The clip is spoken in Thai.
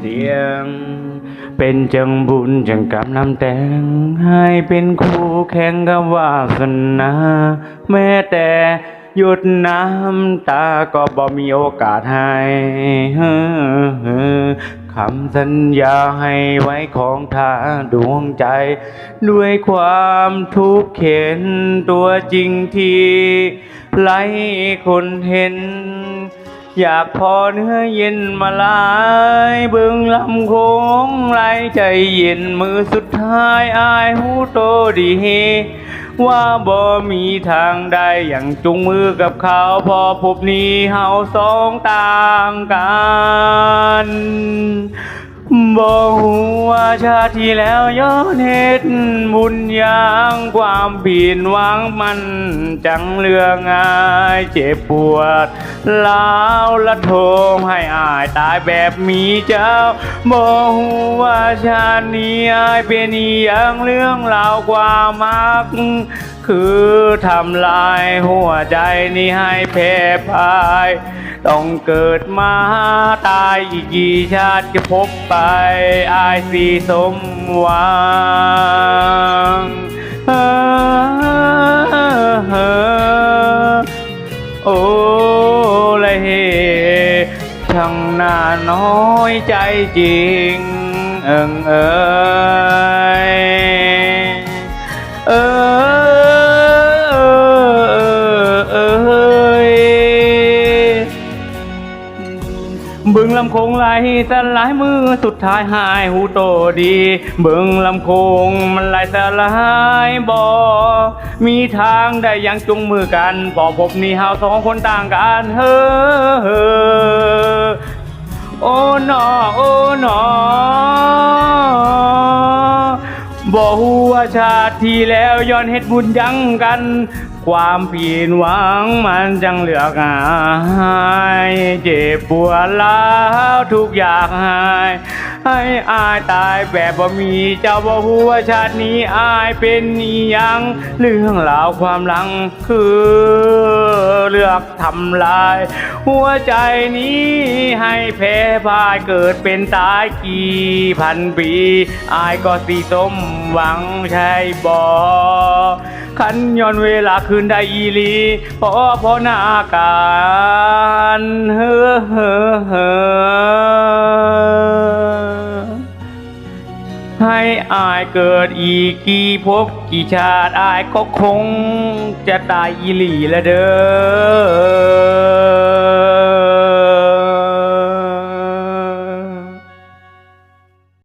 เดียง เป็นจังบุญจังกับน้ำแตงให้เป็นคู่แข่งกับวาสนา แม้แต่หยุดน้ำตาก็บ่มีโอกาสให้คำสัญญาให้ไว้ของทาดวงใจ ด้วยความทุกข์เข็นตัวจริงที่ไหลคนเห็น อยากพอเนื้อเย็นมาลายเบึงลำโค้งไหลใจเย็นมือสุดท้ายอายหูโตดีว่าบ่มีทางใดอย่างจุงมือกับเขาพอพบนี้เฮาสองต่างกัน บ่ฮู้ว่าชาติที่แล้วย้อนเหตุบุญยางความผิดหวังมัน จังเรื่องง่ายเจ็บปวดลาวละโทมให้อายตายแบบมีเจ้าบ่ฮู้ว่าชาตินี้อายเป็นอีหยังเรื่องราวความมัก คือทำลายหัวใจนี้ให้แพ้พาย ต้องเกิดมาตายอีกกี่ชาติจะพบไปอายสีสมหวังเออเออโอ้ละเฮช่างน่าน้อยใจจริง เอิงเอย ลำโคงไหลสลายมือสุดท้ายหายหูโตดี เบึงลำโคงมันไหลสลายบ่ มีทางได้ยังจุงมือกันพอพบนี่เฮาสองคนต่างกันเฮ้อ บ่ฮู้ว่าชาติที่แล้วย้อนเฮ็ดบุญยังกัน ความผิดหวังมันจังเหลือกอายเจ็บปวดแล้วทุกอย่างหาย ให้อายตายแบบบ่มีเจ้าบ่ฮู้ว่าชาตินี้อายเป็นอีหยัง เรื่องราวความหลังคือ เลือกทำลาย หัวใจนี้ให้แพ้พ่ายเกิดเป็นตายกี่พันปีอายก็สีสมหวังใช่บอขันย้อนเวลาคืนได้อีลีพอพอหน้าการเฮ้อเฮ้อเฮ้อ อายเกิดอีกกี่ภพกี่ชาติอายก็คงจะตายอีหลีละเด้อ